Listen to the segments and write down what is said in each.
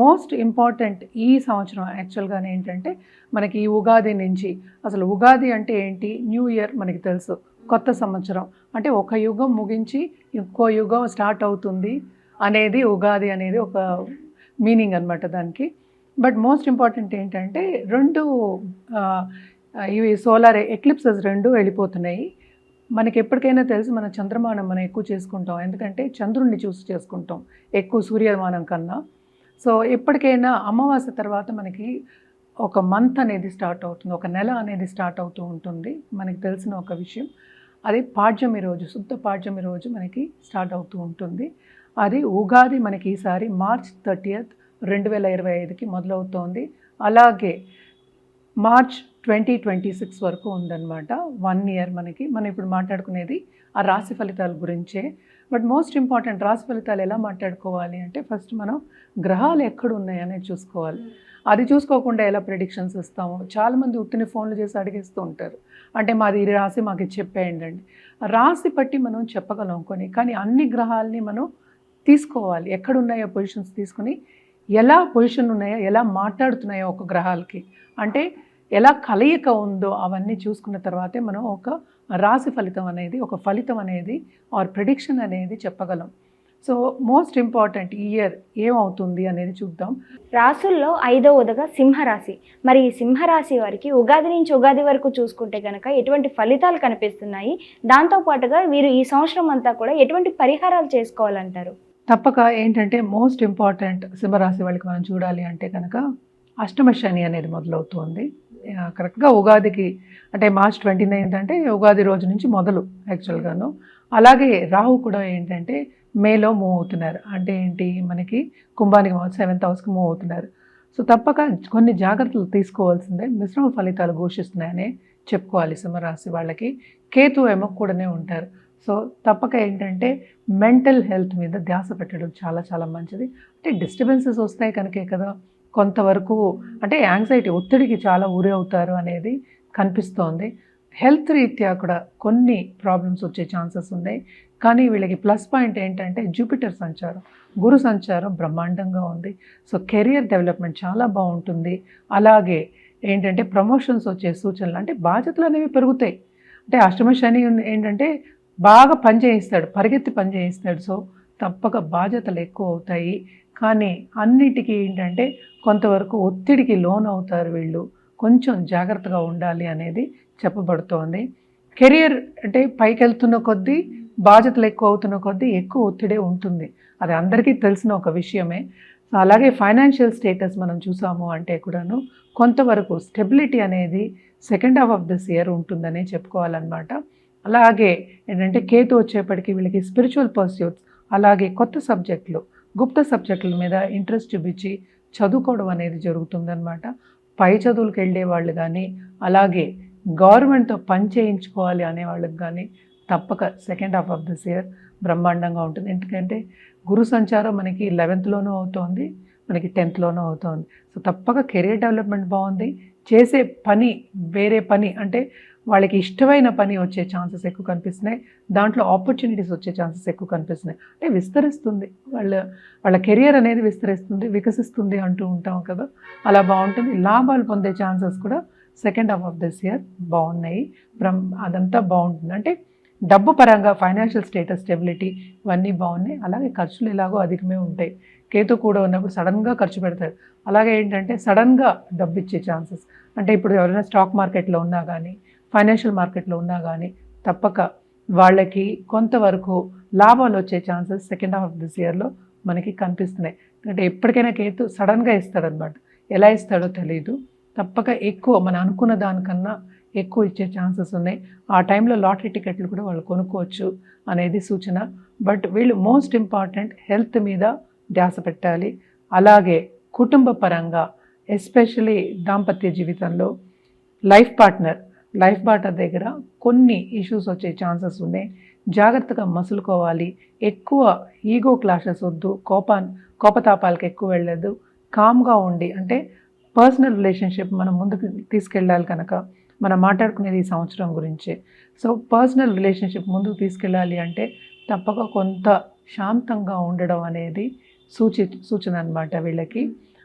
Most important ఈ సంవత్సరం యాక్చువల్గానే ఏంటంటే మనకి ఈ ఉగాది నుంచి అసలు ఉగాది అంటే ఏంటి? న్యూ ఇయర్ మనకి తెలుసు. కొత్త సంవత్సరం. అంటే ఒక యుగం ముగించి ఇంకో యుగం స్టార్ట్ అవుతుంది అనేది ఉగాది అనేది ఒక మీనింగ్ అనమాట దానికి. బట్ మోస్ట్ ఇంపార్టెంట్ ఏంటంటే రెండు ఇవి సోలార్ ఎక్లిప్సెస్ రెండు వెళ్ళిపోతున్నాయి. మనకి ఎప్పటికైనా తెలుసు మన చంద్రమానం మనం ఎక్కువ చేసుకుంటాం. ఎందుకంటే చంద్రుణ్ణి చూసి చేసుకుంటాం. ఎక్కువ సూర్యమానం కన్నా. సో ఎప్పటికైనా అమావాస్య తర్వాత మనకి ఒక మంత్ అనేది స్టార్ట్ అవుతుంది ఒక నెల అనేది స్టార్ట్ అవుతూ ఉంటుంది. మనకి తెలిసిన ఒక విషయం. అది పాడ్యమి రోజు శుద్ధ పాడ్యమి రోజు మనకి స్టార్ట్ అవుతూ ఉంటుంది. అది ఉగాది మనకి ఈసారి మార్చ్ థర్టీయత్ రెండు వేల ఇరవై ఐదుకి మొదలవుతోంది. అలాగే మార్చ్ ట్వంటీ ట్వంటీ సిక్స్ వరకు ఉందన్నమాట. వన్ ఇయర్ మనకి. మనం ఇప్పుడు మాట్లాడుకునేది ఆ రాశి ఫలితాల గురించే. బట్ మోస్ట్ ఇంపార్టెంట్ రాశి ఫలితాలు ఎలా మాట్లాడుకోవాలి అంటే ఫస్ట్ మనం గ్రహాలు ఎక్కడ ఉన్నాయనేది చూసుకోవాలి. అది చూసుకోకుండా ఎలా ప్రెడిక్షన్స్ ఇస్తాము? చాలామంది ఉత్తిని ఫోన్లు చేసి అడిగేస్తూ ఉంటారు. అంటే మాది ఈ రాశి మాకు చెప్పేయండి అండి రాశి బట్టి మనం చెప్పగలం కొన్ని కానీ అన్ని గ్రహాలని మనం తీసుకోవాలి. ఎక్కడ ఉన్నాయో పొజిషన్స్ తీసుకుని ఎలా పొజిషన్ ఉన్నాయో ఎలా మాట్లాడుతున్నాయో ఒక గ్రహాలకి. అంటే ఎలా కలయిక ఉందో అవన్నీ చూసుకున్న తర్వాతే మనం ఒక రాశి ఫలితం అనేది ఒక ఫలితం అనేది ఆర్ ప్రిడిక్షన్ అనేది చెప్పగలం. సో మోస్ట్ ఇంపార్టెంట్ ఇయర్ ఏమవుతుంది అనేది చూద్దాం. రాసుల్లో ఐదవదిగా సింహరాశి. మరి ఈ సింహరాశి వారికి ఉగాది నుంచి ఉగాది వరకు చూసుకుంటే కనుక ఎటువంటి ఫలితాలు కనిపిస్తున్నాయి? దాంతో పాటుగా వీరు ఈ సంవత్సరం అంతా కూడా ఎటువంటి పరిహారాలు చేసుకోవాలంటారు? తప్పక ఏంటంటే మోస్ట్ ఇంపార్టెంట్ సింహరాశి వాళ్ళకి మనం చూడాలి అంటే కనుక అష్టమ శని అనేది మొదలవుతుంది. కరెక్ట్గా ఉగాదికి అంటే మార్చ్ ట్వంటీ నైన్త్ అంటే ఉగాది రోజు నుంచి మొదలు యాక్చువల్గాను. అలాగే రాహు కూడా ఏంటంటే మేలో మూవ్ అవుతున్నారు. అంటే ఏంటి? మనకి కుంభానికి సెవెంత్ హౌస్కి మూవ్ అవుతున్నారు. సో తప్పక కొన్ని జాగ్రత్తలు తీసుకోవాల్సిందే. మిశ్రమ ఫలితాలు ఘోషిస్తున్నాయని చెప్పుకోవాలి సింహరాశి వాళ్ళకి. కేతు ఏమో కూడానే ఉంటారు. సో తప్పక ఏంటంటే మెంటల్ హెల్త్ మీద ధ్యాస పెట్టడం చాలా చాలా మంచిది. అంటే డిస్టర్బెన్సెస్ వస్తాయి కనుకే కదా. కొంతవరకు అంటే యాంగ్జైటీ ఒత్తిడికి చాలా ఊరి అవుతారు అనేది కనిపిస్తోంది. హెల్త్ రీత్యా కూడా కొన్ని ప్రాబ్లమ్స్ వచ్చే ఛాన్సెస్ ఉన్నాయి. కానీ వీళ్ళకి ప్లస్ పాయింట్ ఏంటంటే జూపిటర్ సంచారం. గురు సంచారం బ్రహ్మాండంగా ఉంది. సో కెరియర్ డెవలప్మెంట్ చాలా బాగుంటుంది. అలాగే ఏంటంటే ప్రమోషన్స్ వచ్చే సూచనలు అంటే బాధ్యతలు అనేవి పెరుగుతాయి. అంటే అష్టమ శని ఏంటంటే బాగా పనిచేయిస్తాడు పరిగెత్తి పనిచేయిస్తాడు. సో తప్పక బాధ్యతలు ఎక్కువ అవుతాయి. కానీ అన్నిటికీ ఏంటంటే కొంతవరకు ఒత్తిడికి లోన్ అవుతారు వీళ్ళు. కొంచెం జాగ్రత్తగా ఉండాలి అనేది చెప్పబడుతోంది. కెరియర్ అంటే పైకి వెళ్తున్న కొద్దీ బాధ్యతలు ఎక్కువ అవుతున్న కొద్దీ ఎక్కువ ఒత్తిడే ఉంటుంది. అది అందరికీ తెలిసిన ఒక విషయమే. సో అలాగే ఫైనాన్షియల్ స్టేటస్ మనం చూసాము అంటే కూడాను కొంతవరకు స్టెబిలిటీ అనేది second half of this year ఉంటుందనే చెప్పుకోవాలన్నమాట. అలాగే ఏంటంటే కేతు వచ్చేప్పటికి వీళ్ళకి స్పిరిచువల్ పర్స్యూట్స్ అలాగే కొత్త సబ్జెక్టులు గుప్త సబ్జెక్టుల మీద ఇంట్రెస్ట్ చూపించి చదువుకోవడం అనేది జరుగుతుందన్నమాట. పై చదువులకు వెళ్ళే వాళ్ళు కానీ అలాగే గవర్నమెంట్తో పని చేయించుకోవాలి అనే వాళ్ళకి కానీ తప్పక second half of this year బ్రహ్మాండంగా ఉంటుంది. ఎందుకంటే గురు సంచారం మనకి లెవెన్త్లోనూ అవుతోంది మనకి టెన్త్లోనూ అవుతోంది. సో తప్పక కెరీర్ డెవలప్మెంట్ బాగుంది. చేసే పని వేరే పని అంటే వాళ్ళకి ఇష్టమైన పని వచ్చే ఛాన్సెస్ ఎక్కువ కనిపిస్తున్నాయి. దాంట్లో ఆపర్చునిటీస్ వచ్చే ఛాన్సెస్ ఎక్కువ కనిపిస్తున్నాయి. అంటే విస్తరిస్తుంది. వాళ్ళ వాళ్ళ కెరియర్ అనేది విస్తరిస్తుంది వికసిస్తుంది అంటూ ఉంటాం కదా. అలా బాగుంటుంది. లాభాలు పొందే ఛాన్సెస్ కూడా second half of this year బాగున్నాయి. బ్రహ్మ అదంతా బాగుంటుంది. అంటే డబ్బు పరంగా ఫైనాన్షియల్ స్టేటస్ స్టెబిలిటీ ఇవన్నీ బాగున్నాయి. అలాగే ఖర్చులు ఎలాగో అధికమే ఉంటాయి. కేతు కూడా ఉన్నప్పుడు సడన్గా ఖర్చు పెడతారు అలాగే ఏంటంటే సడన్గా డబ్బు ఇచ్చే ఛాన్సెస్. అంటే ఇప్పుడు ఎవరైనా స్టాక్ మార్కెట్లో ఉన్నా కానీ ఫైనాన్షియల్ మార్కెట్లో ఉన్నా కానీ తప్పక వాళ్ళకి కొంతవరకు లాభాలు వచ్చే chances second half of this ఇయర్లో మనకి కనిపిస్తున్నాయి. అంటే ఎప్పటికైనా కేతు సడన్గా ఇస్తాడనమాట ఎలా ఇస్తాడో తెలియదు తప్పక ఎక్కువ మనం అనుకున్న దానికన్నా ఎక్కువ ఇచ్చే ఛాన్సెస్ ఉన్నాయి. ఆ టైంలో లాటరీ టికెట్లు కూడా వాళ్ళు కొనుక్కోవచ్చు అనేది సూచన. బట్ వీళ్ళు మోస్ట్ ఇంపార్టెంట్ హెల్త్ మీద ధ్యాస పెట్టాలి. అలాగే కుటుంబ పరంగా ఎస్పెషలీ దాంపత్య జీవితంలో లైఫ్ పార్ట్నర్ లైఫ్ బాటర్ దగ్గర కొన్ని ఇష్యూస్ వచ్చే ఛాన్సెస్ ఉన్నాయి జాగ్రత్తగా మసులుకోవాలి. ఎక్కువ ఈగో క్లాషెస్ వద్దు. కోపా కోపతాపాలకు ఎక్కువ వెళ్ళదు కామ్గా ఉండి అంటే పర్సనల్ రిలేషన్షిప్ మనం ముందుకు తీసుకెళ్ళాలి కనుక మనం మాట్లాడుకునేది ఈ సంవత్సరం గురించే. సో పర్సనల్ రిలేషన్షిప్ ముందుకు తీసుకెళ్ళాలి అంటే తప్పక కొంత శాంతంగా ఉండడం అనేది సూచి సూచన అనమాట వీళ్ళకి.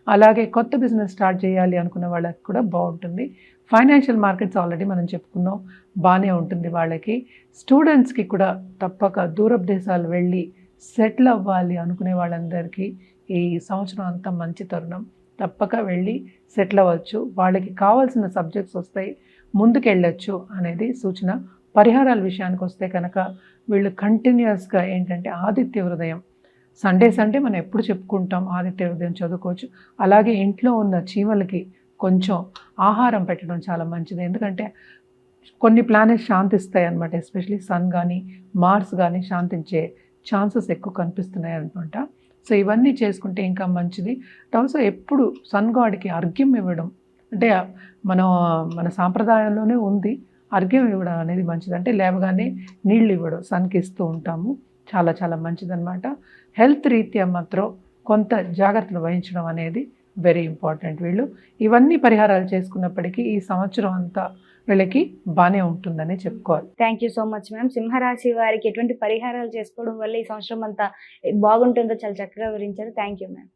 అలాగే కొత్త బిజినెస్ స్టార్ట్ చేయాలి అనుకున్న వాళ్ళకి కూడా బాగుంటుంది. ఫైనాన్షియల్ మార్కెట్స్ ఆల్రెడీ మనం చెప్పుకున్నాం. బాగానే ఉంటుంది వాళ్ళకి. స్టూడెంట్స్కి కూడా తప్పక దూరపు దేశాలు వెళ్ళి సెటిల్ అవ్వాలి అనుకునే వాళ్ళందరికీ ఈ సంవత్సరం అంతా మంచి తరుణం. తప్పక వెళ్ళి సెటిల్ అవ్వచ్చు. వాళ్ళకి కావాల్సిన సబ్జెక్ట్స్ వస్తాయి. ముందుకెళ్ళొచ్చు అనేది సూచన. పరిహారాల విషయానికి వస్తే కనుక వీళ్ళు కంటిన్యూస్గా ఏంటంటే ఆదిత్య హృదయం. సండే సండే మనం ఎప్పుడు చెప్పుకుంటాం ఆదిత్య హృదయం చదువుకోవచ్చు. అలాగే ఇంట్లో ఉన్న చీమలకి కొంచెం ఆహారం పెట్టడం చాలా మంచిది. ఎందుకంటే కొన్ని ప్లానెట్స్ శాంతిస్తాయి అనమాట ఎస్పెషలీ సన్ కానీ మార్స్ కానీ శాంతించే ఛాన్సెస్ ఎక్కువ కనిపిస్తున్నాయి అనమాట సో ఇవన్నీ చేసుకుంటే ఇంకా మంచిది. ఆల్సో ఎప్పుడు సన్ గాడ్కి అర్ఘ్యం ఇవ్వడం అంటే మనం మన సాంప్రదాయంలోనే ఉంది. అర్ఘ్యం ఇవ్వడం అనేది మంచిది. అంటే లేవగానే నీళ్ళు ఇవ్వడం సన్కి ఇస్తూ ఉంటాము. చాలా చాలా మంచిదన్నమాట. హెల్త్ రీత్యా మాత్రం కొంత జాగ్రత్తలు వహించడం అనేది వెరీ ఇంపార్టెంట్ వీళ్ళు. ఇవన్నీ పరిహారాలు చేసుకున్నప్పటికీ ఈ సంవత్సరం అంతా వీళ్ళకి బాగానే ఉంటుందని చెప్పుకోవాలి. Thank you so much ma'am సింహరాశి వారికి ఎటువంటి పరిహారాలు చేసుకోవడం వల్ల ఈ సంవత్సరం అంతా బాగుంటుందో చాలా చక్కగా వివరించారు. Thank you ma'am